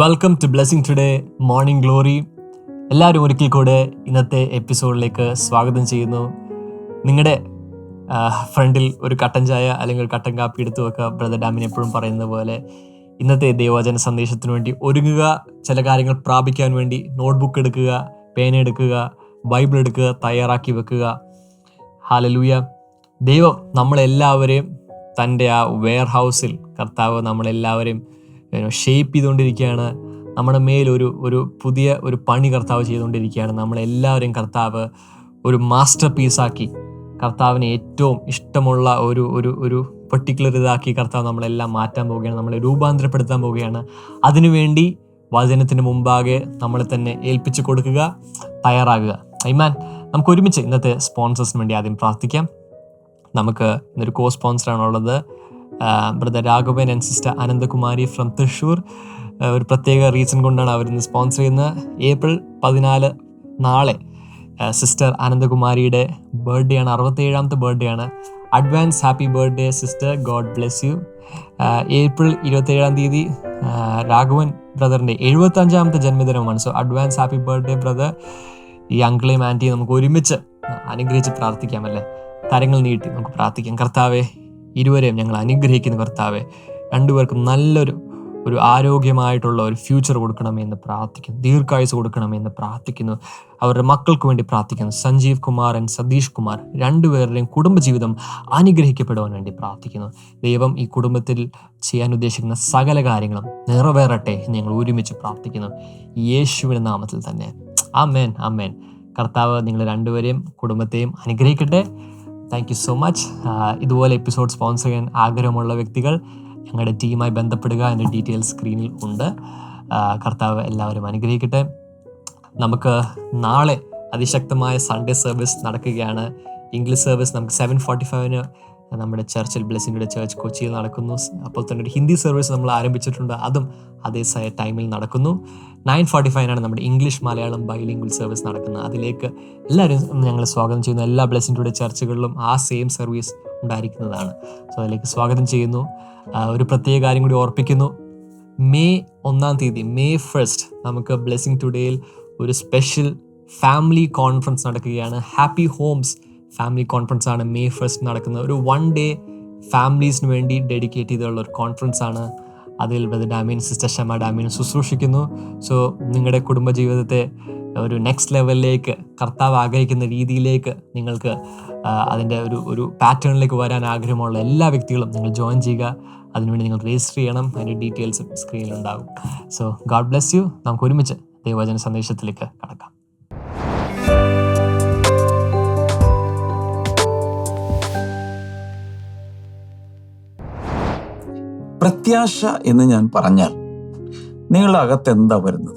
Welcome to blessing today morning glory എല്ലാവരും ഒരിക്കൽ കൂടെ ഇന്നത്തെ എപ്പിസോഡിലേക്ക് സ്വാഗതം ചെയ്യുന്നു. നിങ്ങളുടെ ഫ്രണ്ടിൽ ഒരു കട്ടൻ ചായ അല്ലെങ്കിൽ ഒരു കട്ടൻ കാപ്പി എടുത്തു വെക്കുക ബ്രദർ ഡാമിന് എപ്പോഴും പറയുന്ന പോലെ ഇന്നത്തെ ദൈവവചന സന്ദേശത്തിന് വേണ്ടി ഒരുങ്ങുക ചില കാര്യങ്ങൾ പ്രാപിക്കാൻ വേണ്ടി നോട്ട്ബുക്ക് എടുക്കുക പേന എടുക്കുക ബൈബിൾ എടുക്കുക തയ്യാറാക്കി വെക്കുക. ഹാലലൂയ ദൈവം നമ്മളെല്ലാവരെയും തന്റെ ആ വെയർ ഹൗസിൽ കർത്താവ് നമ്മളെല്ലാവരെയും ഷേപ്പ് ചെയ്തുകൊണ്ടിരിക്കുകയാണ്. നമ്മുടെ മേലൊരു ഒരു പുതിയ ഒരു പണി കർത്താവ് ചെയ്തുകൊണ്ടിരിക്കുകയാണ്. നമ്മളെല്ലാവരും കർത്താവ് ഒരു മാസ്റ്റർ പീസാക്കി കർത്താവിന് ഏറ്റവും ഇഷ്ടമുള്ള ഒരു ഒരു ഒരു പെർട്ടിക്കുലർ ഇതാക്കി കർത്താവ് നമ്മളെല്ലാം മാറ്റാൻ പോവുകയാണ്. നമ്മളെ രൂപാന്തരപ്പെടുത്താൻ പോവുകയാണ്. അതിനുവേണ്ടി വചനത്തിന് മുമ്പാകെ നമ്മളെ തന്നെ ഏൽപ്പിച്ചു കൊടുക്കുക തയ്യാറാകുക. ഐമാൻ നമുക്ക് ഒരുമിച്ച് ഇന്നത്തെ സ്പോൺസേഴ്സിന് വേണ്ടി ആദ്യം പ്രാർത്ഥിക്കാം. നമുക്ക് ഇന്നൊരു കോ സ്പോൺസറാണുള്ളത് brother Raghavan and sister Ananthakumari from Thrissur. ഒരു പ്രത്യേക റീസൺ കൊണ്ടാണ് അവരിന്ന് സ്പോൺസർ ചെയ്യുന്നത് ഏപ്രിൽ പതിനാല് നാളെ സിസ്റ്റർ അനന്തകുമാരിയുടെ ബർത്ത്ഡേ ആണ്. അറുപത്തേഴാമത്തെ ബർത്ത്ഡേ ആണ്. Advance happy birthday sister God bless you April ഇരുപത്തേഴാം തീയതി രാഘവൻ ബ്രദറിന്റെ എഴുപത്തഞ്ചാമത്തെ ജന്മദിനമാണ്. So advance happy birthday brother ഈ അങ്കിളെയും ആന്റിയും നമുക്ക് ഒരുമിച്ച് അനുഗ്രഹിച്ച് പ്രാർത്ഥിക്കാം അല്ലേ? തരങ്ങൾ നീട്ടി നമുക്ക് പ്രാർത്ഥിക്കാം. കർത്താവെ ഇരുവരെയും ഞങ്ങൾ അനുഗ്രഹിക്കുന്ന കർത്താവെ രണ്ടുപേർക്കും നല്ലൊരു ഒരു ആരോഗ്യമായിട്ടുള്ള ഒരു ഫ്യൂച്ചർ കൊടുക്കണമെന്ന് പ്രാർത്ഥിക്കുന്നു ദീർഘായുസ് കൊടുക്കണമെന്ന് പ്രാർത്ഥിക്കുന്നു അവരുടെ മക്കൾക്ക് വേണ്ടി പ്രാർത്ഥിക്കുന്നു. സഞ്ജീവ് കുമാർ ആൻഡ് സതീഷ് കുമാർ രണ്ടുപേരുടെയും കുടുംബജീവിതം അനുഗ്രഹിക്കപ്പെടുവാൻ വേണ്ടി പ്രാർത്ഥിക്കുന്നു. ദൈവം ഈ കുടുംബത്തിൽ ചെയ്യാൻ ഉദ്ദേശിക്കുന്ന സകല കാര്യങ്ങളും നിറവേറട്ടെ എന്ന് ഞങ്ങൾ ഒരുമിച്ച് പ്രാർത്ഥിക്കുന്നു. യേശുവിന്റെ നാമത്തിൽ തന്നെ. അമേൻ അമേൻ കർത്താവ് നിങ്ങൾ രണ്ടുപേരെയും കുടുംബത്തെയും അനുഗ്രഹിക്കട്ടെ. താങ്ക് യു സോ മച്ച് ഇതുപോലെ എപ്പിസോഡ് സ്പോൺസർ ചെയ്യാൻ ആഗ്രഹമുള്ള വ്യക്തികൾ ഞങ്ങളുടെ ടീമായി ബന്ധപ്പെടുക എന്റെ ഡീറ്റെയിൽസ് സ്ക്രീനിൽ ഉണ്ട്. കർത്താവ് എല്ലാവരും അനുഗ്രഹിക്കട്ടെ. നമുക്ക് നാളെ അതിശക്തമായ സൺഡേ സർവീസ് നടക്കുകയാണ്. ഇംഗ്ലീഷ് സർവീസ് നമുക്ക് സെവൻ ഫോർട്ടി ഫൈവിന് നമ്മുടെ ചർച്ചിൽ ബ്ലെസ്സിന്റെ ചർച്ച് കൊച്ചിയിൽ നടക്കുന്നു. അപ്പോൾ തന്നെ ഒരു ഹിന്ദി സർവീസ് നമ്മൾ ആരംഭിച്ചിട്ടുണ്ട്. അതും അതേ ടൈമിൽ നടക്കുന്നു. നയൻ ഫോർട്ടി ഫൈവിനാണ് നമ്മുടെ ഇംഗ്ലീഷ് മലയാളം ബൈലിംഗ്വൽ സർവീസ് നടക്കുന്നത്. അതിലേക്ക് എല്ലാവരും ഞങ്ങൾ സ്വാഗതം ചെയ്യുന്നു. എല്ലാ ബ്ലെസ്സിന്റെ ചർച്ചുകളിലും ആ സെയിം സർവീസ് ഉണ്ടായിരിക്കുന്നതാണ്. സോ അതിലേക്ക് സ്വാഗതം ചെയ്യുന്നു. ഒരു പ്രത്യേക കാര്യം കൂടി ഓർപ്പിക്കുന്നു. മെയ് ഒന്നാം തീയതി മെയ് ഫസ്റ്റ് നമുക്ക് ബ്ലെസ്സിങ് ടുഡേയിൽ ഒരു സ്പെഷ്യൽ ഫാമിലി കോൺഫറൻസ് നടക്കുകയാണ്. ഹാപ്പി ഹോംസ് ഫാമിലി കോൺഫറൻസ് ആണ്. മെയ് ഫസ്റ്റ് നടക്കുന്നത്. ഒരു വൺ ഡേ ഫാമിലീസിന് വേണ്ടി ഡെഡിക്കേറ്റ് ചെയ്തുള്ള ഒരു കോൺഫറൻസ് ആണ്. അതിൽ brother Damian sister Shama Damian ശുശ്രൂഷിക്കുന്നു. So നിങ്ങളുടെ കുടുംബജീവിതത്തെ ഒരു നെക്സ്റ്റ് ലെവലിലേക്ക് കർത്താവ് ആഗ്രഹിക്കുന്ന രീതിയിലേക്ക് നിങ്ങൾക്ക് അതിന്റെ ഒരു ഒരു പാറ്റേണിലേക്ക് വരാൻ ആഗ്രഹമുള്ള എല്ലാ വ്യക്തികളും നിങ്ങൾ ജോയിൻ ചെയ്യുക. അതിനുവേണ്ടി നിങ്ങൾ രജിസ്റ്റർ ചെയ്യണം. അതിന്റെ ഡീറ്റെയിൽസ് സ്ക്രീനിലുണ്ടാകും സോ ഗാഡ് ബ്ലെസ് യു നമുക്ക് ഒരുമിച്ച് ദൈവവചന സന്ദേശത്തിലേക്ക് കടക്കാം. പ്രത്യാശ എന്ന് ഞാൻ പറഞ്ഞാൽ നിങ്ങളുടെ അകത്ത് എന്താ വരുന്നത്?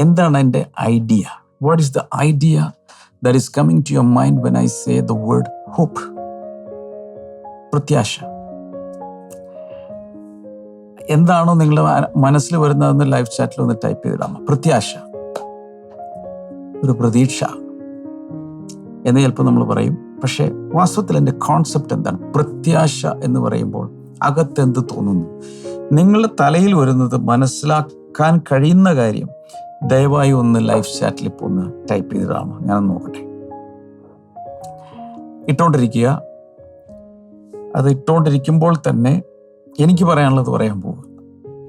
എന്താണ് എന്റെ idea what is the idea that is coming to your mind when I say the word hope പ്രത്യാശ. എന്താണോ നിങ്ങളുടെ മനസ്സിൽ വരുന്നതെന്ന് ലൈവ് ചാറ്റിൽ ഒന്ന് ടൈപ്പ് ചെയ്തിടാമോ പ്രത്യാശ. ഒരു പ്രതീക്ഷ. എന്ന് ചിലപ്പോൾ നമ്മൾ പറയും. പക്ഷേ വാസ്തവത്തിൽ എന്റെ കോൺസെപ്റ്റ് എന്താണ്? പ്രത്യാശ എന്ന് പറയുമ്പോൾ അകത്ത് എന്ത് തോന്നുന്നു? നിങ്ങളുടെ തലയിൽ വരുന്നത് മനസ്സിലാക്കാൻ കഴിയുന്ന കാര്യം ദയവായി ഒന്ന് ലൈഫ് ചാറ്റിൽ ഇപ്പോൾ ഒന്ന് ടൈപ്പ് ചെയ്തിടാമോ ഞാനൊന്ന് നോക്കട്ടെ. ഇട്ടുകൊണ്ടിരിക്കുക അത് ഇട്ടുകൊണ്ടിരിക്കുമ്പോൾ തന്നെ എനിക്ക് പറയാനുള്ളത് പറയാൻ പോവുക.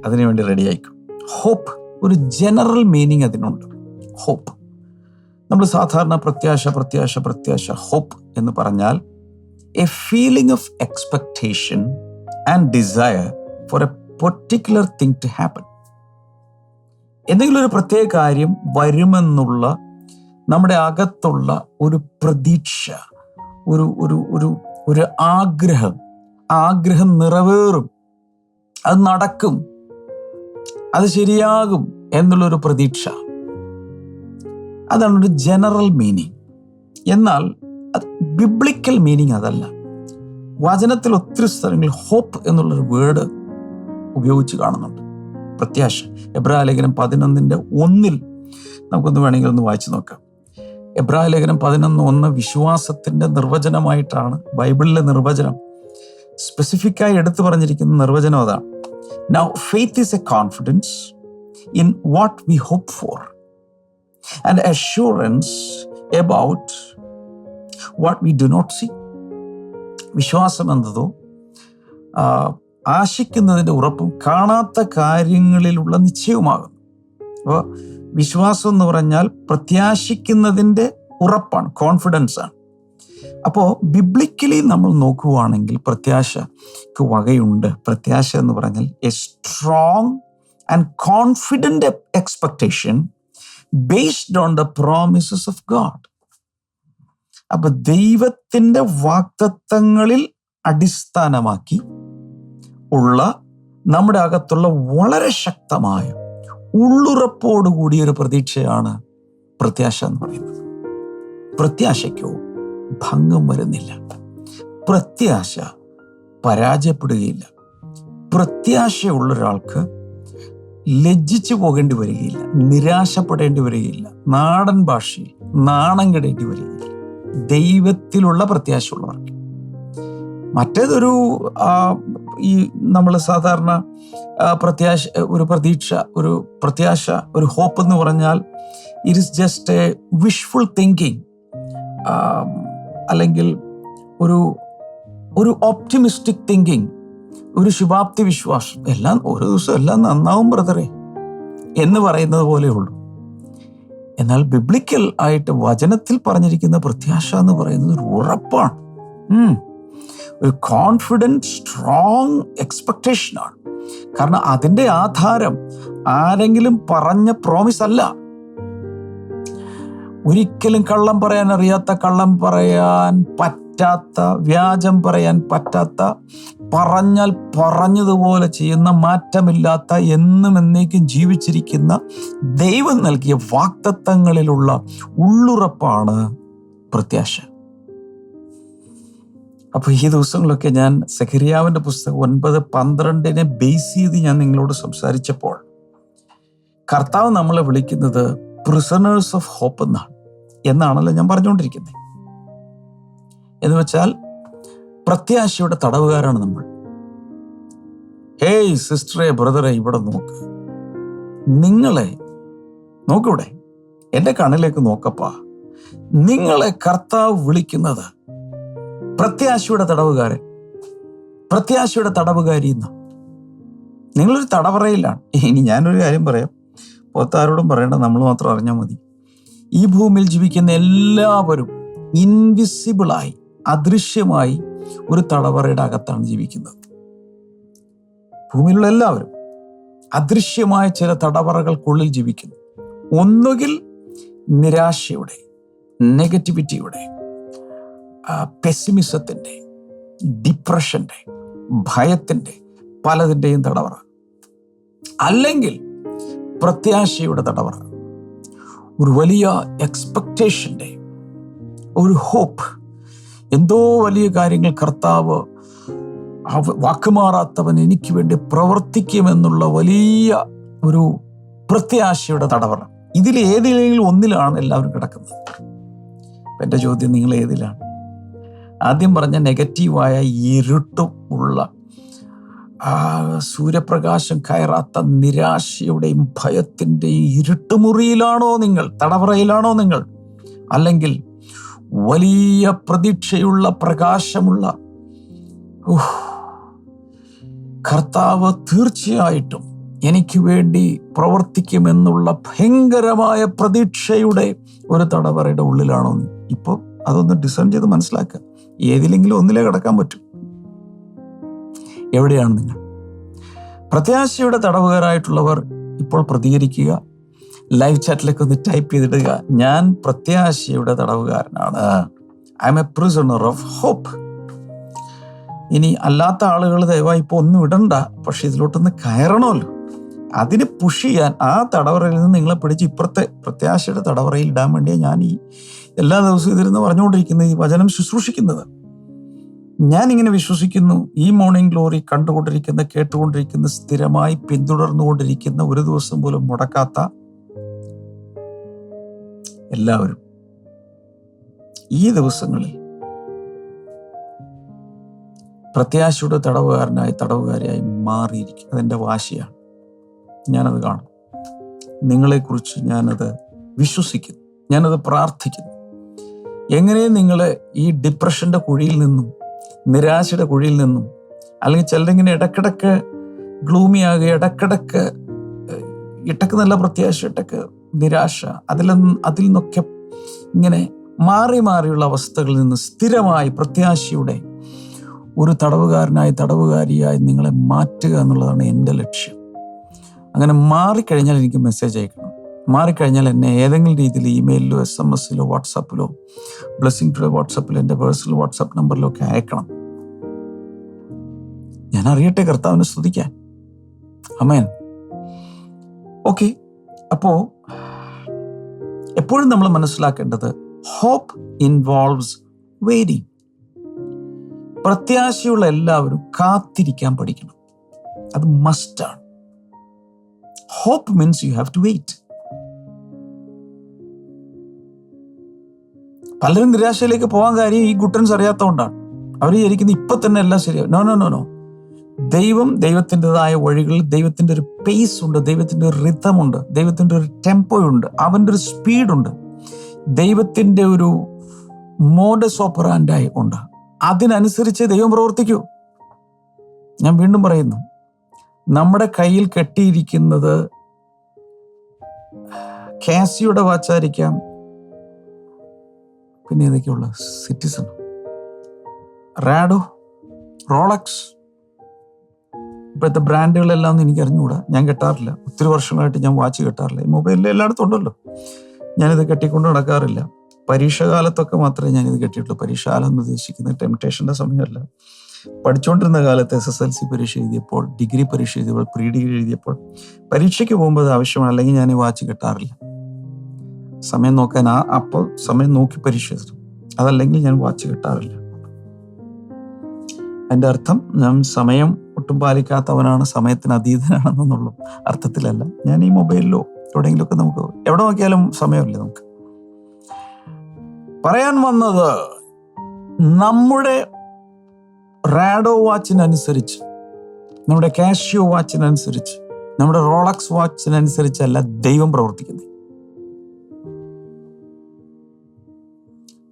അതിനുവേണ്ടി റെഡി ആയിക്കും. ഹോപ്പ് ഒരു ജനറൽ മീനിങ് അതിനുണ്ട്. ഹോപ്പ് നമ്മൾ സാധാരണ പ്രത്യാശ പ്രത്യാശ പ്രത്യാശ ഹോപ്പ് എന്ന് പറഞ്ഞാൽ a feeling of expectation and desire for a particular thing to happen എന്തെങ്കിലും ഒരു പ്രത്യേക കാര്യം വരുമെന്നുള്ള നമ്മുടെ അകത്തുള്ള ഒരു പ്രതീക്ഷ ഒരു ഒരു ഒരു ഒരു ആഗ്രഹം ആഗ്രഹം നിറവേറും അത് നടക്കും അത് ശരിയാകും എന്നുള്ളൊരു പ്രതീക്ഷ. അതാണ് ഒരു ജനറൽ മീനിങ് എന്നാൽ അത് ബിബ്ലിക്കൽ മീനിങ് അതല്ല. വചനത്തിൽ ഒത്തിരി സ്ഥലങ്ങളിൽ ഹോപ്പ് എന്നുള്ളൊരു വേർഡ് ഉപയോഗിച്ച് കാണുന്നുണ്ട്. പ്രത്യാശ. എബ്രാ ലേഖനം പതിനൊന്നിന്റെ ഒന്നിൽ നമുക്കൊന്ന് വേണമെങ്കിൽ ഒന്ന് വായിച്ചു നോക്കാം. എബ്രാ ലേഖനം പതിനൊന്ന് ഒന്ന് വിശ്വാസത്തിന്റെ നിർവചനമായിട്ടാണ് ബൈബിളിലെ നിർവചനം സ്പെസിഫിക്കായി എടുത്തു പറഞ്ഞിരിക്കുന്ന നിർവചനം അതാണ്. Now faith is a confidence in what we hope for and assurance about what we do not see. വിശ്വാസം എന്നതോ ആശിക്കുന്നതിന്റെ ഉറപ്പും കാണാത്ത കാര്യങ്ങളിലുള്ള നിശ്ചയവുമാകുന്നു. അപ്പോൾ വിശ്വാസം എന്ന് പറഞ്ഞാൽ പ്രത്യാശിക്കുന്നതിന്റെ ഉറപ്പാണ് കോൺഫിഡൻസ് ആണ് അപ്പോൾ ബിബ്ലിക്കലി നമ്മൾ നോക്കുകയാണെങ്കിൽ പ്രത്യാശക്ക് വകയുണ്ട്. പ്രത്യാശ എന്ന് പറഞ്ഞാൽ a strong and confident expectation based on the promises of God അപ്പൊ ദൈവത്തിന്റെ വാക്തത്വങ്ങളിൽ അടിസ്ഥാനമാക്കി ഉള്ള നമ്മുടെ അകത്തുള്ള വളരെ ശക്തമായ ഉള്ളുറപ്പോടുകൂടിയ ഒരു പ്രതീക്ഷയാണ് പ്രത്യാശ എന്ന് പറയുന്നത്. പ്രത്യാശയ്ക്കോ ഭംഗം വരുന്നില്ല. പ്രത്യാശ പരാജയപ്പെടുകയില്ല. പ്രത്യാശയുള്ള ഒരാൾക്ക് ലജ്ജിച്ചു പോകേണ്ടി വരികയില്ല. നിരാശപ്പെടേണ്ടി വരികയില്ല. നാടൻ ഭാഷയിൽ നാണം കെടേണ്ടി വരികയില്ല. ദൈവത്തിലുള്ള പ്രത്യാശയുള്ളവർക്ക് മറ്റേതൊരു ഈ നമ്മൾ സാധാരണ പ്രത്യാശ ഒരു പ്രതീക്ഷ ഒരു പ്രത്യാശ ഒരു ഹോപ്പ് എന്ന് പറഞ്ഞാൽ it is just a wishful thinking അല്ലെങ്കിൽ ഒരു ഒരു ഓപ്റ്റിമിസ്റ്റിക് തിങ്കിങ് ഒരു ശുഭാപ്തി വിശ്വാസം. എല്ലാം ഒരു ദിവസം എല്ലാം നന്നാവും ബ്രദറെ എന്ന് പറയുന്നത് പോലെയുള്ളൂ എന്നാൽ ബിബ്ലിക്കൽ ആയിട്ട് വചനത്തിൽ പറഞ്ഞിരിക്കുന്ന പ്രത്യാശ എന്ന് പറയുന്നത് ഒരു ഉറപ്പാണ്. ഒരു കോൺഫിഡന്റ് സ്ട്രോങ് എക്സ്പെക്ടേഷനാണ് കാരണം അതിന്റെ ആധാരം ആരെങ്കിലും പറഞ്ഞ പ്രോമിസ് അല്ല. ഒരിക്കലും കള്ളം പറയാൻ അറിയാത്ത കള്ളം പറയാൻ പറ്റാത്ത വ്യാജം പറയാൻ പറ്റാത്ത പറഞ്ഞാൽ പറഞ്ഞതുപോലെ ചെയ്യുന്ന മാറ്റമില്ലാത്ത എന്നും എന്നേക്കും ജീവിച്ചിരിക്കുന്ന ദൈവം നൽകിയ വാക്തത്വങ്ങളിലുള്ള ഉള്ളുറപ്പാണ് പ്രത്യാശ. അപ്പോൾ ഈ ദിവസങ്ങളൊക്കെ ഞാൻ സഖരിയാവിന്റെ പുസ്തകം ഒൻപത് പന്ത്രണ്ടിനെ ബേസ് ചെയ്ത് ഞാൻ നിങ്ങളോട് സംസാരിച്ചപ്പോൾ കർത്താവ് നമ്മളെ വിളിക്കുന്നത് പ്രിസണേഴ്സ് ഓഫ് ഹോപ്പ് എന്നാണ്. എന്നാണല്ലോ ഞാൻ പറഞ്ഞുകൊണ്ടിരിക്കുന്നത്. എന്ന് വെച്ചാൽ പ്രത്യാശയുടെ തടവുകാരാണ് നമ്മൾ. ഹേയ് സിസ്റ്ററെ ബ്രദറെ ഇവിടെ നോക്ക്. നിങ്ങളെ നോക്കൂടെ എന്റെ കണ്ണിലേക്ക് നോക്കപ്പാ. നിങ്ങളെ കർത്താവ് വിളിക്കുന്നത് പ്രത്യാശയുടെ തടവുകാരൻ. പ്രത്യാശയുടെ തടവുകാരി എന്ന. നിങ്ങളൊരു തടവറയിലാണ്. ഇനി ഞാനൊരു കാര്യം പറയാം. പുറത്താരോടും പറയേണ്ട നമ്മൾ മാത്രം അറിഞ്ഞാൽ മതി. ഈ ഭൂമിയിൽ ജീവിക്കുന്ന എല്ലാവരും ഇൻവിസിബിളായി അദൃശ്യമായി ഒരു തടവറയുടെ അകത്താണ് ജീവിക്കുന്നത്. ഭൂമിയിലുള്ള എല്ലാവരും അദൃശ്യമായ ചില തടവറകൾക്കുള്ളിൽ ജീവിക്കുന്നു. ഒന്നുകിൽ നിരാശയുടെ നെഗറ്റിവിറ്റിയുടെ പെസിമിസത്തിന്റെ ഡിപ്രഷന്റെ ഭയത്തിന്റെ പലതിന്റെയും തടവറ. അല്ലെങ്കിൽ പ്രത്യാശയുടെ തടവറ. ഒരു വലിയ എക്സ്പെക്റ്റേഷന്റെ ഒരു ഹോപ്പ് എന്തോ വലിയ കാര്യങ്ങൾ കർത്താവ് വാക്ക് വാക്കുമാറാത്തവൻ എനിക്ക് വേണ്ടി പ്രവർത്തിക്കുമെന്നുള്ള വലിയ ഒരു പ്രത്യാശയുടെ തടവറ. ഇതിൽ ഏതിലെങ്കിലും ഒന്നിലാണ് എല്ലാവരും കിടക്കുന്നത്. എന്റെ ചോദ്യം നിങ്ങൾ ഏതിലാണ്? ആദ്യം പറഞ്ഞ നെഗറ്റീവായ ഇരുട്ടും ഉള്ള സൂര്യപ്രകാശം കയറാത്ത നിരാശയുടെയും ഭയത്തിന്റെയും ഇരുട്ടുമുറിയിലാണോ നിങ്ങൾ? തടവറയിലാണോ നിങ്ങൾ? അല്ലെങ്കിൽ വലിയ പ്രതീക്ഷയുള്ള പ്രകാശമുള്ള. കർത്താവ് തീർച്ചയായിട്ടും എനിക്ക് വേണ്ടി പ്രവർത്തിക്കുമെന്നുള്ള ഭയങ്കരമായ പ്രതീക്ഷയുടെ ഒരു തടവറയുടെ ഉള്ളിലാണോ നീ? ഇപ്പോൾ അതൊന്ന് ഡിസൈൻ ചെയ്ത് മനസ്സിലാക്കുക. ഏതിലെങ്കിലും ഒന്നിലേ കിടക്കാൻ പറ്റും. എവിടെയാണ് നിങ്ങൾ? പ്രത്യാശയുടെ തടവുകാരായിട്ടുള്ളവർ ഇപ്പോൾ പ്രതികരിക്കുക. ലൈവ് ചാറ്റിലൊക്കെ ഒന്ന് ടൈപ്പ് ചെയ്തിടുക. ഞാൻ പ്രത്യാശയുടെ തടവുകാരനാണ്. I'm a prisoner of hope ഇനി അല്ലാത്ത ആളുകൾ ദയവായി ഇപ്പോൾ ഒന്നും ഇടണ്ട. പക്ഷെ ഇതിലോട്ടൊന്ന് കയറണമല്ലോ. അതിന് പുഷ് ചെയ്യാൻ ആ തടവറയിൽ നിന്ന് നിങ്ങളെ പിടിച്ച് ഇപ്പുറത്തെ പ്രത്യാശയുടെ തടവറയിൽ ഇടാൻ വേണ്ടിയാണ് ഞാൻ ഈ എല്ലാ ദിവസവും ഇതിരുന്ന് പറഞ്ഞുകൊണ്ടിരിക്കുന്നത് ഈ വചനം ശുശ്രൂഷിക്കുന്നത്. ഞാൻ ഇങ്ങനെ വിശ്വസിക്കുന്നു. ഈ മോർണിംഗ് ഗ്ലോറി കണ്ടുകൊണ്ടിരിക്കുന്ന കേട്ടുകൊണ്ടിരിക്കുന്ന സ്ഥിരമായി പിന്തുടർന്നുകൊണ്ടിരിക്കുന്ന ഒരു ദിവസം പോലും മുടക്കാത്ത എല്ലാവരും ഈ ദിവസങ്ങളിൽ പ്രത്യാശയുടെ തടവുകാരനായി തടവുകാരിയായി മാറിയിരിക്കും. അതെന്റെ വാശിയാണ്. ഞാനത് കാണും. നിങ്ങളെക്കുറിച്ച് ഞാനത് വിശ്വസിക്കുന്നു. ഞാനത് പ്രാർത്ഥിക്കുന്നു. എങ്ങനെ നിങ്ങൾ ഈ ഡിപ്രഷന്റെ കുഴിയിൽ നിന്നും നിരാശയുടെ കുഴിയിൽ നിന്നും അല്ലെങ്കിൽ ചിലരിങ്ങനെ ഇടക്കിടക്ക് ഗ്ലൂമി ആകുക ഇടക്കിടക്ക് ഏഹ്, ഇടയ്ക്ക് നല്ല പ്രത്യാശ ഇടയ്ക്ക് നിരാശ. അതിൽ അതിൽ നിന്നൊക്കെ ഇങ്ങനെ മാറി മാറിയുള്ള അവസ്ഥകളിൽ നിന്ന് സ്ഥിരമായി പ്രത്യാശയുടെ ഒരു തടവുകാരനായി തടവുകാരിയായി നിങ്ങളെ മാറ്റുക എന്നുള്ളതാണ് എന്റെ ലക്ഷ്യം. അങ്ങനെ മാറിക്കഴിഞ്ഞാൽ എനിക്ക് മെസ്സേജ് അയക്കണം. മാറിക്കഴിഞ്ഞാൽ എന്നെ ഏതെങ്കിലും രീതിയിൽ ഇമെയിലിലോ എസ് എം എസിലോ വാട്സാപ്പിലോ ബ്ലെസ്സിങ് ടു വാട്സാപ്പിലോ എന്റെ പേഴ്സണൽ വാട്സാപ്പ് നമ്പറിലോ ഒക്കെ അയക്കണം. ഞാൻ അറിയട്ടെ കർത്താവിനെ സ്തുതിക്കാൻ. അമേൻ ഓക്കെ അപ്പോ എപ്പോഴും നമ്മൾ മനസ്സിലാക്കേണ്ടത് ഹോപ്പ് ഇൻവോൾവ്സ് വെയിറ്റിംഗ് പ്രത്യാശയുള്ള എല്ലാവരും കാത്തിരിക്കാൻ പഠിക്കണം. അത് മസ്റ്റാണ് hope means you have to wait പലരും നിരാശയിലേക്ക് പോകാൻ കാര്യം ഈ ഗുട്ടൻസ് അറിയാത്തതുകൊണ്ടാണ്. അവർ വിചാരിക്കുന്നത് ഇപ്പൊ തന്നെ എല്ലാം ശരിയാവും. നോ നോ നോ നോ ദൈവം ദൈവത്തിന്റെതായ വഴികളിൽ ദൈവത്തിന്റെ ഒരു പേസ് ഉണ്ട് ദൈവത്തിന്റെ ഒരു റിതമുണ്ട് ദൈവത്തിന്റെ ഒരു ടെമ്പോ ഉണ്ട് അവന്റെ ഒരു സ്പീഡുണ്ട് ദൈവത്തിന്റെ ഒരു മോഡസ് ഓപ്പറാൻഡായി ഉണ്ട്. അതിനനുസരിച്ച് ദൈവം പ്രവർത്തിക്കൂ. ഞാൻ വീണ്ടും പറയുന്നു നമ്മുടെ കയ്യിൽ കെട്ടിയിരിക്കുന്നത് കാസിയുടെ വാച്ചായിരിക്കാം പിന്നെ ഏതൊക്കെയുള്ള സിറ്റിസൺ റാഡോ റോളക്സ് ഇപ്പോഴത്തെ ബ്രാൻഡുകളെല്ലാം ഒന്നും എനിക്ക് അറിഞ്ഞുകൂടാ ഞാൻ കെട്ടാറില്ല. ഒത്തിരി വർഷങ്ങളായിട്ട് ഞാൻ വാച്ച് കെട്ടാറില്ല. ഈ മൊബൈലിൽ എല്ലായിടത്തും ഉണ്ടല്ലോ. ഞാനിത് കെട്ടിക്കൊണ്ട് നടക്കാറില്ല. പരീക്ഷ കാലത്തൊക്കെ മാത്രമേ ഞാനിത് കെട്ടിയിട്ടുള്ളൂ. പരീക്ഷ കാലം എന്ന് ഉദ്ദേശിക്കുന്നത് ടെംപ്റ്റേഷന്റെ സമയമല്ല. പഠിച്ചുകൊണ്ടിരുന്ന കാലത്ത് എസ് എസ് എൽ സി പരീക്ഷ എഴുതിയപ്പോൾ ഡിഗ്രി പരീക്ഷ എഴുതിയപ്പോൾ പ്രീ ഡിഗ്രി എഴുതിയപ്പോൾ പരീക്ഷയ്ക്ക് പോകുമ്പോൾ അത് ആവശ്യമാണ്. അല്ലെങ്കിൽ ഞാൻ വാച്ച് കെട്ടാറില്ല. സമയം നോക്കാൻ ആ അപ്പോൾ സമയം നോക്കി പരീക്ഷ എഴുതും അതല്ലെങ്കിൽ ഞാൻ വാച്ച് കെട്ടാറില്ല. അതിന്റെ അർത്ഥം ഞാൻ സമയം ഒട്ടും പാലിക്കാത്തവനാണ് സമയത്തിന് അതീതനാണെന്നുള്ള അർത്ഥത്തിലല്ല. ഞാൻ ഈ മൊബൈലിലോ എവിടെയെങ്കിലുമൊക്കെ നമുക്ക് എവിടെ നോക്കിയാലും സമയമില്ല നമുക്ക്. പറയാൻ വന്നത് നമ്മുടെ റാഡോ വാച്ചിനനുസരിച്ച് നമ്മുടെ കാഷ്യോ വാച്ചിനനുസരിച്ച് നമ്മുടെ റോളക്സ് വാച്ചിനനുസരിച്ചല്ല ദൈവം പ്രവർത്തിക്കുന്നത്.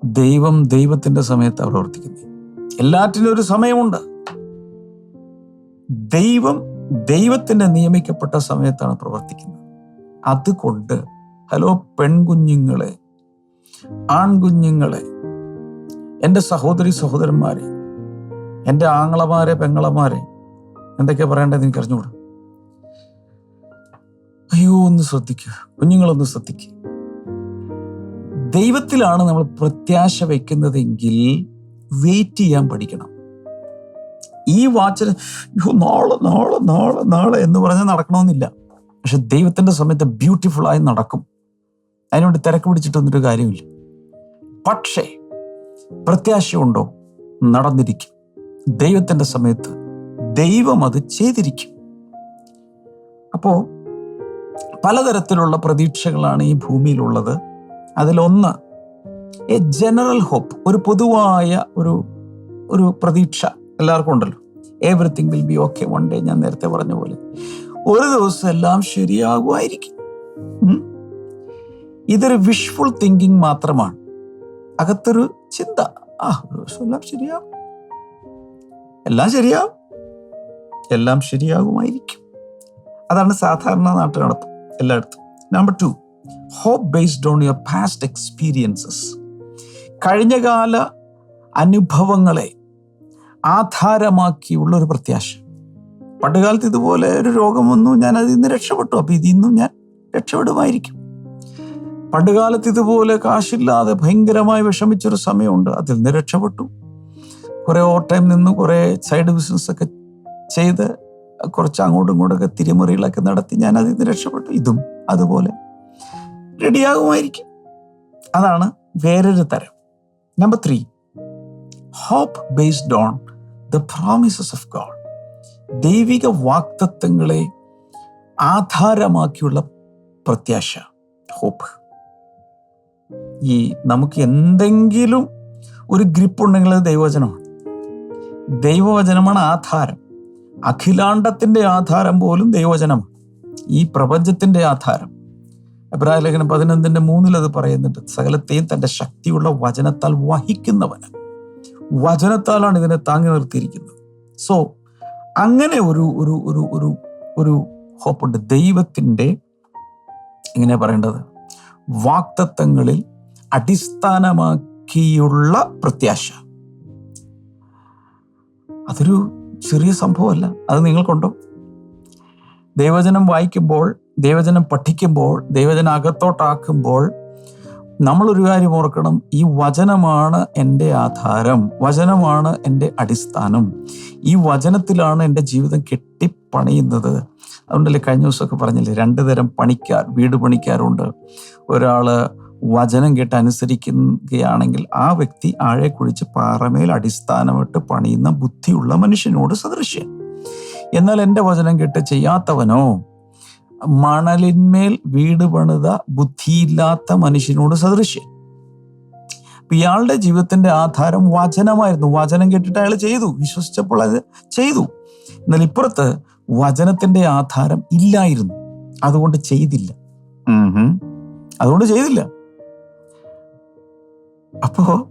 ദൈവം ദൈവത്തിന്റെ സമയത്താണ് പ്രവർത്തിക്കുന്നത്. എല്ലാറ്റിനും ഒരു സമയമുണ്ട്. ദൈവം ദൈവത്തിന്റെ നിയമിക്കപ്പെട്ട സമയത്താണ് പ്രവർത്തിക്കുന്നത്. അതുകൊണ്ട് ഹലോ പെൺകുഞ്ഞുങ്ങളെ ആൺകുഞ്ഞുങ്ങളെ എന്റെ സഹോദരി സഹോദരന്മാരെ എന്റെ ആങ്ങളമാരെ പെങ്ങളമാരെ എന്തൊക്കെയാ പറയേണ്ടത് എനിക്ക് അറിഞ്ഞുകൂടാ. അയ്യോ ഒന്ന് ശ്രദ്ധിക്കുക കുഞ്ഞുങ്ങളൊന്ന് ശ്രദ്ധിക്കുക ദൈവത്തിലാണ് നമ്മൾ പ്രത്യാശ വയ്ക്കുന്നതെങ്കിൽ വെയിറ്റ് ചെയ്യാൻ പഠിക്കണം. ഈ അയ്യോ നാളെ നാളെ നാളെ നാളെ എന്ന് പറഞ്ഞാൽ നടക്കണമെന്നില്ല. പക്ഷെ ദൈവത്തിന്റെ സമയത്ത് ബ്യൂട്ടിഫുൾ ആയി നടക്കും. അതിനുവേണ്ടി തിരക്ക് വന്നിട്ട് കാര്യമില്ല. പക്ഷേ പ്രത്യാശയുണ്ടോ? നടന്നിരിക്കും. ദൈവത്തിന്റെ സമയത്ത് ദൈവം അത് ചെയ്തിരിക്കും. അപ്പോൾ പലതരത്തിലുള്ള പ്രതീക്ഷകളാണ് ഈ ഭൂമിയിലുള്ളത്. അതിലൊന്ന് എ ജനറൽ ഹോപ്പ് ഒരു പൊതുവായ ഒരു ഒരു പ്രതീക്ഷ. എല്ലാവർക്കും ഉണ്ടല്ലോ. Everything will be okay one day ഞാൻ നേരത്തെ പറഞ്ഞ പോലെ. ഒരു ദിവസം എല്ലാം ശരിയാകുമായിരിക്കും. ഇതൊരു വിഷ്ഫുൾ തിങ്കിങ് മാത്രമാണ്. അകത്തൊരു ചിന്ത. ആ ഒരു ദിവസം എല്ലാം ശരിയാകും എല്ലാം ശരിയാകും എല്ലാം ശരിയാകുമായിരിക്കും. അതാണ് സാധാരണ നാട്ടു നടപ്പ് എല്ലായിടത്തും. Number two hope based on your past experiences കഴിഞ്ഞകാല അനുഭവങ്ങളെ ആധാരമാക്കിയുള്ള ഒരു പ്രത്യാശ. പണ്ടുകാലത്ത് ഇതുപോലെ ഒരു രോഗം വന്നു ഞാൻ അതിൽ നിന്ന് രക്ഷപ്പെട്ടു. അപ്പോൾ ഇതിൽ നിന്നും ഞാൻ രക്ഷപ്പെടുമായിരിക്കും. പണ്ടുകാലത്ത് ഇതുപോലെ കാശില്ലാതെ ഭയങ്കരമായി വിഷമിച്ചൊരു സമയമുണ്ട്. അതിൽ നിന്ന് രക്ഷപ്പെട്ടു. കുറെ ടൈം നിന്ന് കുറേ സൈഡ് ബിസിനസ് ഒക്കെ ചെയ്ത് കുറച്ച് അങ്ങോട്ടും ഇങ്ങോട്ടൊക്കെ തിരിമറികളൊക്കെ നടത്തി ഞാൻ അതിൽ നിന്ന് രക്ഷപ്പെട്ടു. ഇതും അതുപോലെ റെഡിയാകുമായിരിക്കും. അതാണ് വേറൊരു തരം. Number three hope based on the promises of God ദൈവിക വാക്തത്വങ്ങളെ ആധാരമാക്കിയുള്ള പ്രത്യാശ ഹോപ്പ് ഈ നമുക്ക് എന്തെങ്കിലും ഒരു ഗ്രിപ്പ് ഉണ്ടെങ്കിൽ അത് ദൈവവചനമാണ്. ദൈവവചനമാണ് ആധാരം. അഖിലാണ്ടത്തിന്റെ ആധാരം പോലും ദൈവവചനമാണ്. ഈ പ്രപഞ്ചത്തിന്റെ ആധാരം. എബ്രാഹിം ലേഖനം പതിനൊന്നിന്റെ മൂന്നിൽ അത് പറയുന്നുണ്ട് സകലത്തെയും തന്റെ ശക്തിയുള്ള വചനത്താൽ വഹിക്കുന്നവന് വചനത്താലാണ് ഇതിനെ താങ്ങി നിർത്തിയിരിക്കുന്നത്. സോ അങ്ങനെ ഒരു ഒരു ഒരു ഒരു ഒരു ഹോപ്പുണ്ട് ദൈവത്തിന്റെ ഇങ്ങനെ പറയേണ്ടത് വാക്തത്വങ്ങളിൽ അടിസ്ഥാനമാക്കിയുള്ള പ്രത്യാശ. അതൊരു ചെറിയ സംഭവമല്ല. അത് നിങ്ങൾക്കുണ്ടോ? ദൈവജനം വായിക്കുമ്പോൾ ദൈവജനം പഠിക്കുമ്പോൾ ദൈവജനം അകത്തോട്ടാക്കുമ്പോൾ നമ്മളൊരു കാര്യം ഓർക്കണം. ഈ വചനമാണ് എന്റെ ആധാരം. വചനമാണ് എന്റെ അടിസ്ഥാനം. ഈ വചനത്തിലാണ് എന്റെ ജീവിതം കെട്ടിപ്പണിയുന്നത്. അതുകൊണ്ടല്ലേ കഴിഞ്ഞ ദിവസമൊക്കെ പറഞ്ഞില്ലേ രണ്ട് തരം പണിക്കാർ വീട് പണിക്കാരുണ്ട്. ഒരാൾ വചനം കേട്ട് അനുസരിക്കുകയാണെങ്കിൽ ആ വ്യക്തി ആഴെ കുഴിച്ച് പാറമേൽ അടിസ്ഥാനമിട്ട് പണിയുന്ന ബുദ്ധിയുള്ള മനുഷ്യനോട് സദൃശ്യൻ. എന്നാൽ എന്റെ വചനം കേട്ട് ചെയ്യാത്തവനോ മണലിന്മേൽ വീട് പണിത ബുദ്ധിയില്ലാത്ത മനുഷ്യനോട് സദൃശ്യം ഇയാളുടെ ജീവിതത്തിന്റെ ആധാരം വചനമായിരുന്നു. വചനം കേട്ടിട്ട് അയാൾ ചെയ്തു. വിശ്വസിച്ചപ്പോൾ അത് ചെയ്തു. എന്നാൽ ഇപ്പുറത്ത് വചനത്തിന്റെ ആധാരം ഇല്ലായിരുന്നു. അതുകൊണ്ട് ചെയ്തില്ല. അതുകൊണ്ട് ചെയ്തില്ല. അപ്പോ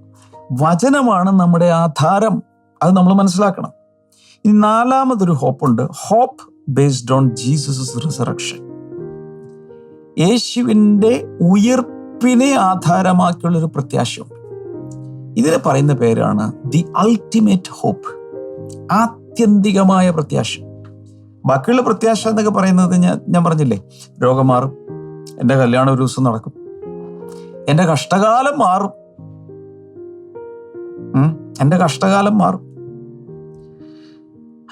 വചനമാണ് നമ്മുടെ ആധാരം. അത് നമ്മൾ മനസ്സിലാക്കണം. ഇനി നാലാമതൊരു ഹോപ്പുണ്ട്. Hope based on Jesus resurrection യേശുവിന്റെ ഉയർപ്പിനെ ആധാരമാക്കിയുള്ളൊരു പ്രത്യാശയുണ്ട്. ഇതിനെ പറയുന്ന പേരാണ് ദി അൾട്ടിമേറ്റ് ഹോപ്പ്. ആത്യന്തികമായ പ്രത്യാശ. ബാക്കിയുള്ള പ്രത്യാശ എന്നൊക്കെ പറയുന്നത് ഞാൻ ഞാൻ പറഞ്ഞില്ലേ? രോഗം മാറും. എന്റെ കല്യാണം ഒരു ദിവസം നടക്കും. എന്റെ കഷ്ടകാലം മാറും. എന്റെ കഷ്ടകാലം മാറും.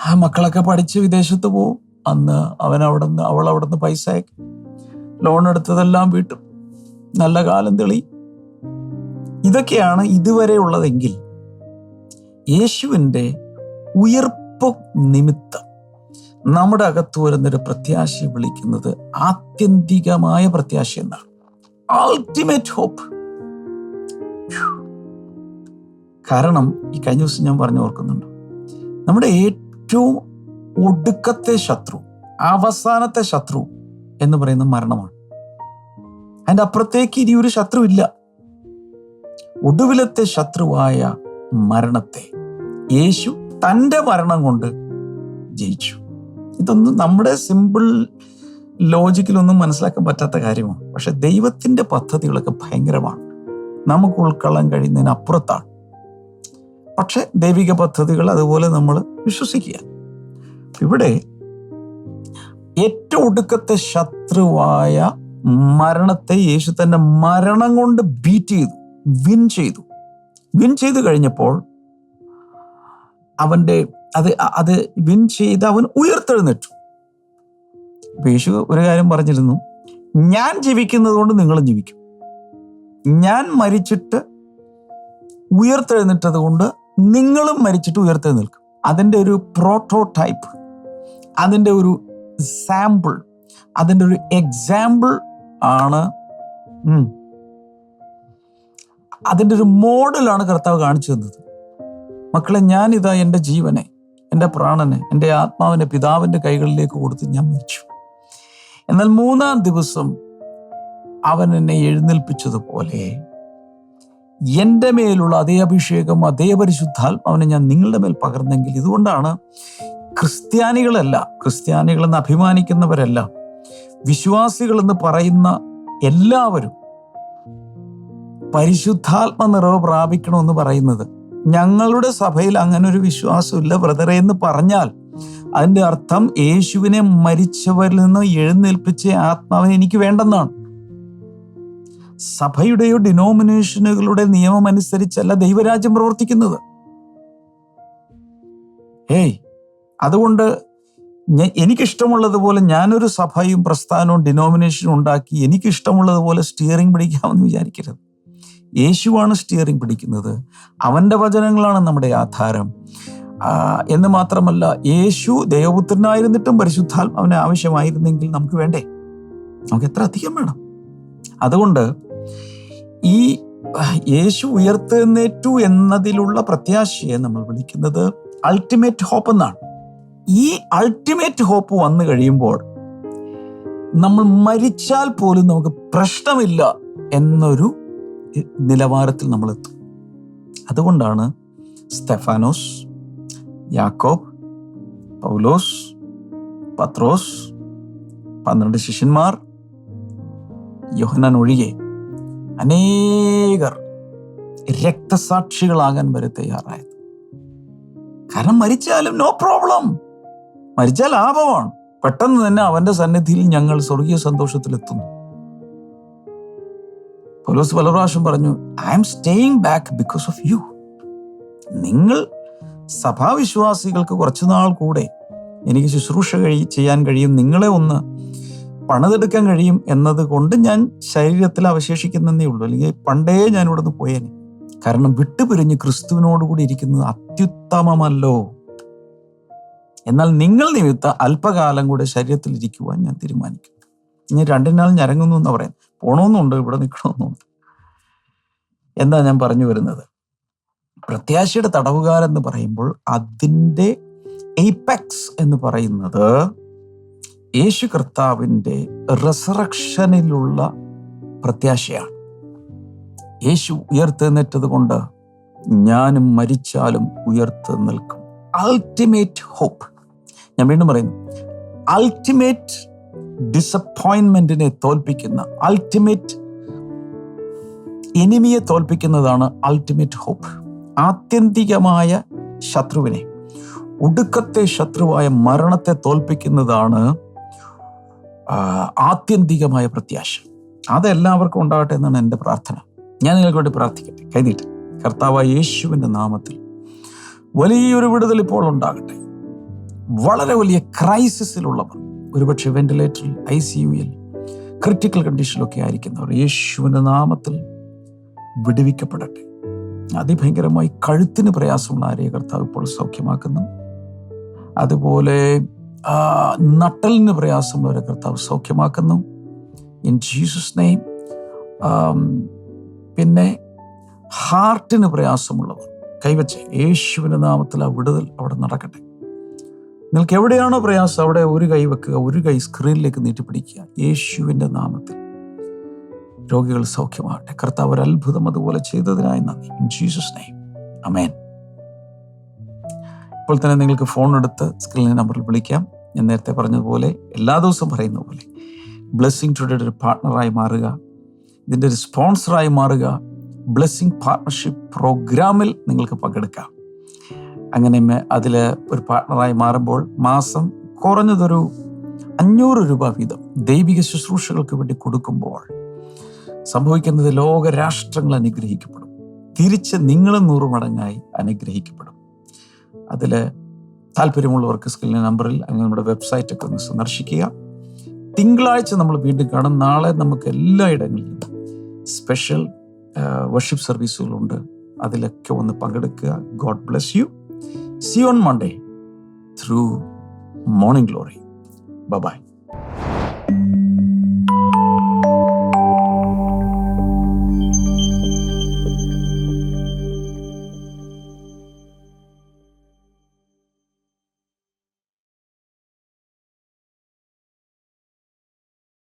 ആ മക്കളൊക്കെ പഠിച്ച് വിദേശത്ത് പോവും. അന്ന് അവൻ അവിടെ നിന്ന് അവൾ അവിടെ നിന്ന് പൈസ അയക്കും. ലോൺ എടുത്തതെല്ലാം വീട്ടും. നല്ല കാലം തെളി. ഇതൊക്കെയാണ് ഇതുവരെ ഉള്ളതെങ്കിൽ യേശുവിന്റെ ഉയർപ്പ് നിമിത്തം നമ്മുടെ അകത്ത് വരുന്നൊരു പ്രത്യാശ വിളിക്കുന്നത് ആത്യന്തികമായ പ്രത്യാശ എന്നാണ്. അൾട്ടിമേറ്റ് ഹോപ്പ് കാരണം ഈ കഴിഞ്ഞ ദിവസം ഞാൻ പറഞ്ഞു ഓർക്കുന്നുണ്ട്. നമ്മുടെ ഏറ്റവും ഒടുക്കത്തെ ശത്രു അവസാനത്തെ ശത്രു എന്ന് പറയുന്ന മരണമാണ്. അതിന്റെ അപ്പുറത്തേക്ക് ഇനി ഒരു ശത്രു ഇല്ല. ഒടുവിലത്തെ ശത്രുവായ മരണത്തെ യേശു തന്റെ മരണം കൊണ്ട് ജയിച്ചു. ഇതൊന്നും നമ്മുടെ സിമ്പിൾ ലോജിക്കിലൊന്നും മനസ്സിലാക്കാൻ പറ്റാത്ത കാര്യമാണ്. പക്ഷെ ദൈവത്തിന്റെ പദ്ധതികളൊക്കെ ഭയങ്കരമാണ്. നമുക്ക് ഉൾക്കൊള്ളാൻ കഴിയുന്നതിന് അപ്പുറത്താണ് പക്ഷെ ദൈവിക പദ്ധതികൾ അതുപോലെ നമ്മൾ വിശ്വസിക്കുക. ഇവിടെ ഏറ്റവും ഒടുക്കത്തെ ശത്രുവായ മരണത്തെ യേശു തന്റെ മരണം കൊണ്ട് ബീറ്റ് ചെയ്തു വിൻ ചെയ്തു. വിൻ ചെയ്തു കഴിഞ്ഞപ്പോൾ അവന്റെ അത് അത് വിൻ ചെയ്ത് അവൻ ഉയർത്തെഴുന്നേറ്റു. യേശു ഒരു കാര്യം പറഞ്ഞിരുന്നു ഞാൻ ജീവിക്കുന്നത് കൊണ്ട് നിങ്ങളും ജീവിക്കും. ഞാൻ മരിച്ചിട്ട് ഉയർത്തെഴുന്നിട്ടത് കൊണ്ട് നിങ്ങളും മരിച്ചിട്ട് ഉയർത്തെഴുന്നേൽക്കും. അതിന്റെ ഒരു പ്രോട്ടോടൈപ്പ് അതിന്റെ ഒരു സാമ്പിൾ അതിന്റെ ഒരു എക്സാമ്പിൾ ആണ്. അതിന്റെ ഒരു മോഡലാണ് കർത്താവ് കാണിച്ചു തന്നത് മക്കളെ ഞാനിതാ എന്റെ ജീവനെ എന്റെ പ്രാണനെ എന്റെ ആത്മാവിനെ പിതാവിന്റെ കൈകളിലേക്ക് കൊടുത്ത് ഞാൻ മരിച്ചു എന്നാൽ മൂന്നാം ദിവസം അവൻ എന്നെ എഴുന്നേൽപ്പിച്ചതുപോലെ എന്റെ മേലുള്ള അതേ അഭിഷേകം അതേ പരിശുദ്ധാത്മാവിനെ ഞാൻ നിങ്ങളുടെ മേൽ പകർന്നെങ്കിൽ ഇതുകൊണ്ടാണ് ക്രിസ്ത്യാനികളല്ല ക്രിസ്ത്യാനികളെന്ന് അഭിമാനിക്കുന്നവരല്ല വിശ്വാസികളെന്ന് പറയുന്ന എല്ലാവരും പരിശുദ്ധാത്മ നിറവ് പ്രാപിക്കണമെന്ന് പറയുന്നത്. ഞങ്ങളുടെ സഭയിൽ അങ്ങനെ ഒരു വിശ്വാസമില്ല ബ്രദറെ എന്ന് പറഞ്ഞാൽ അതിന്റെ അർത്ഥം യേശുവിനെ മരിച്ചവരിൽ നിന്ന് എഴുന്നേൽപ്പിച്ച ആത്മാവിനെ എനിക്ക് വേണ്ടെന്നാണ്. സഭയുടെയോ ഡിനോമിനേഷനുകളുടെ നിയമം അനുസരിച്ചല്ല ദൈവരാജ്യം പ്രവർത്തിക്കുന്നത്. ഏയ് അതുകൊണ്ട് എനിക്കിഷ്ടമുള്ളതുപോലെ ഞാനൊരു സഭയും പ്രസ്ഥാനവും ഡിനോമിനേഷനും ഉണ്ടാക്കി എനിക്കിഷ്ടമുള്ളതുപോലെ സ്റ്റിയറിംഗ് പിടിക്കാമെന്ന് വിചാരിക്കരുത്. യേശുവാണ് സ്റ്റിയറിംഗ് പിടിക്കുന്നത്. അവന്റെ വചനങ്ങളാണ് നമ്മുടെ ആധാരം. എന്ന് മാത്രമല്ല യേശു ദേവപുത്രനായിരുന്നിട്ടും പരിശുദ്ധാത്മാവിന് ആവശ്യമായിരുന്നെങ്കിൽ നമുക്ക് വേണ്ടേ? നമുക്ക് എത്ര അധികം വേണം? അതുകൊണ്ട് ഈ യേശു ഉയർത്തെഴുന്നേറ്റു എന്നതിലുള്ള പ്രത്യാശയെ നമ്മൾ വിളിക്കുന്നത് അൾട്ടിമേറ്റ് ഹോപ്പ് എന്നാണ്. ഈ അൾട്ടിമേറ്റ് ഹോപ്പ് വന്നു കഴിയുമ്പോൾ നമ്മൾ മരിച്ചാൽ പോലും നമുക്ക് പ്രശ്നമില്ല എന്നൊരു നിലവാരത്തിൽ നമ്മൾ എത്തും. അതുകൊണ്ടാണ് സ്റ്റെഫാനോസ് യാക്കോബ് പൗലോസ് പത്രോസ് പന്ത്രണ്ട് ശിഷ്യന്മാർ യോഹനാൻ ഒഴികെ അനേകർ രക്തസാക്ഷികളാകാൻ വരെ തയ്യാറായത്. കാരണം മരിച്ചാലും നോ പ്രോബ്ലം മരിച്ചാൽ ലാഭമാണ്. പെട്ടെന്ന് തന്നെ അവന്റെ സന്നിധിയിൽ ഞങ്ങൾ സ്വർഗീയ സന്തോഷത്തിലെത്തുന്നു. പൗലോസ് പല പ്രാവശ്യം പറഞ്ഞു I'm staying back because of you നിങ്ങൾ സഭാവിശ്വാസികൾക്ക് കുറച്ചു നാൾ കൂടെ എനിക്ക് ശുശ്രൂഷ കഴി ചെയ്യാൻ കഴിയും നിങ്ങളെ ഒന്ന് പണിതെടുക്കാൻ കഴിയും എന്നത് കൊണ്ട് ഞാൻ ശരീരത്തിൽ അവശേഷിക്കുന്നതേ ഉള്ളൂ. അല്ലെങ്കിൽ പണ്ടേ ഞാൻ ഇവിടെ നിന്ന് പോയേനെ. കാരണം വിട്ടുപിരിഞ്ഞ് ക്രിസ്തുവിനോടുകൂടി ഇരിക്കുന്നത് അത്യുത്തമമല്ലോ. എന്നാൽ നിങ്ങൾ നിമിത്തം അല്പകാലം കൂടെ ശരീരത്തിൽ ഇരിക്കുവാൻ ഞാൻ തീരുമാനിക്കും. ഇനി രണ്ടിനാൾ ഞരങ്ങുന്നു എന്ന് പറയാം പോണമെന്നുണ്ട് ഇവിടെ നിൽക്കണമെന്നുണ്ട് എന്താ ഞാൻ പറഞ്ഞു വരുന്നത്? പ്രത്യാശയുടെ തടവുകാരെന്ന് പറയുമ്പോൾ അതിന്റെ എയ്പെക്സ് എന്ന് പറയുന്നത് യേശു കർത്താവിന്റെ റിസറക്ഷനിലുള്ള പ്രത്യാശയാണ്. യേശു ഉയർത്തെഴുന്നേറ്റത് കൊണ്ട് ഞാനും മരിച്ചാലും ഉയർത്ത് നിൽക്കും. അൾട്ടിമേറ്റ് ഹോപ്പ് ഞാൻ വീണ്ടും പറയുന്നു. അൾട്ടിമേറ്റ് ഡിസപ്പോയിൻമെന്റിനെ തോൽപ്പിക്കുന്ന അൾട്ടിമേറ്റ് എനിമിയെ തോൽപ്പിക്കുന്നതാണ് അൾട്ടിമേറ്റ് ഹോപ്പ് ആത്യന്തികമായ ശത്രുവിനെ ഒടുക്കത്തെ ശത്രുവായ മരണത്തെ തോൽപ്പിക്കുന്നതാണ് ആത്യന്തികമായ പ്രത്യാശ. അതെല്ലാവർക്കും ഉണ്ടാകട്ടെ എന്നാണ് എന്റെ പ്രാർത്ഥന. ഞാൻ നിങ്ങൾക്ക് വേണ്ടി പ്രാർത്ഥിക്കട്ടെ. കൈനീട്ട് കർത്താവായ യേശുവിന്റെ നാമത്തിൽ വലിയൊരു വിടുതൽ ഇപ്പോൾ ഉണ്ടാകട്ടെ. വളരെ വലിയ ക്രൈസിസിലുള്ളവർ. ഒരുപക്ഷെ വെന്റിലേറ്ററിൽ ഐ സി യുയിൽ ക്രിട്ടിക്കൽ കണ്ടീഷനിലൊക്കെ ആയിരിക്കുന്നവർ. യേശുവിന്റെ നാമത്തിൽ വിടുവിക്കപ്പെടട്ടെ. അതിഭയങ്കരമായി കഴുത്തിന് പ്രയാസമുള്ള ആരെയും കർത്താവ് ഇപ്പോൾ സൗഖ്യമാക്കുന്നു അതുപോലെ നട്ടലിന് പ്രയാസമുള്ളവരെ കർത്താവ് സൗഖ്യമാക്കുന്നു. ഇൻ ജീസസ് നെയ്മ് പിന്നെ ഹാർട്ടിന് പ്രയാസമുള്ളവർ. കൈവച്ച് യേശുവിന്റെ നാമത്തിൽ ആ വിടുതൽ അവിടെ നടക്കട്ടെ. നിങ്ങൾക്ക് എവിടെയാണോ പ്രയാസം അവിടെ ഒരു കൈ വെക്കുക ഒരു കൈ സ്ക്രീനിലേക്ക് നീട്ടിപ്പിടിക്കുക. യേശുവിന്റെ നാമത്തിൽ. രോഗികൾ സൗഖ്യമാകട്ടെ. കർത്താവ് ഒരു അത്ഭുതം അതുപോലെ ചെയ്തതിനായി നന്ദി. ഇൻ ജീസസ് നെയ്മ് അമേൻ ഇപ്പോൾ തന്നെ നിങ്ങൾക്ക് ഫോൺ എടുത്ത് സ്ക്രീനിൽ നമ്പറിൽ വിളിക്കാം. ഞാൻ നേരത്തെ പറഞ്ഞതുപോലെ എല്ലാ ദിവസവും പറയുന്ന പോലെ ബ്ലെസ്സിങ് ടുഡേയുടെ ഒരു പാർട്ട്ണറായി മാറുക. ഇതിന്റെ ഒരു സ്പോൺസറായി മാറുക. ബ്ലെസ്സിങ് പാർട്ണർഷിപ്പ് പ്രോഗ്രാമിൽ നിങ്ങൾക്ക് പങ്കെടുക്കാം. അങ്ങനെ അതിൽ ഒരു പാർട്ണറായി മാറുമ്പോൾ മാസം കുറഞ്ഞതൊരു അഞ്ഞൂറ് രൂപ വീതം ദൈവിക ശുശ്രൂഷകൾക്ക് വേണ്ടി കൊടുക്കുമ്പോൾ സംഭവിക്കുന്നത് ലോകരാഷ്ട്രങ്ങൾ അനുഗ്രഹിക്കപ്പെടും. തിരിച്ച് നിങ്ങളും നൂറ് മടങ്ങായി അനുഗ്രഹിക്കപ്പെടും. അതിൽ താല്പര്യമുള്ളവർക്ക് സ്ക്രീനിലെ നമ്പറിൽ അങ്ങനെ നമ്മുടെ വെബ്സൈറ്റ് ഒക്കെ ഒന്ന് സന്ദർശിക്കുക. തിങ്കളാഴ്ച നമ്മൾ വീണ്ടും കാണും. നാളെ നമുക്ക് എല്ലായിടങ്ങളിലും സ്പെഷ്യൽ വർഷിപ്പ് സർവീസുകളുണ്ട് അതിലൊക്കെ ഒന്ന് പങ്കെടുക്കുക. God bless you See you on Monday through Morning Glory. Bye bye.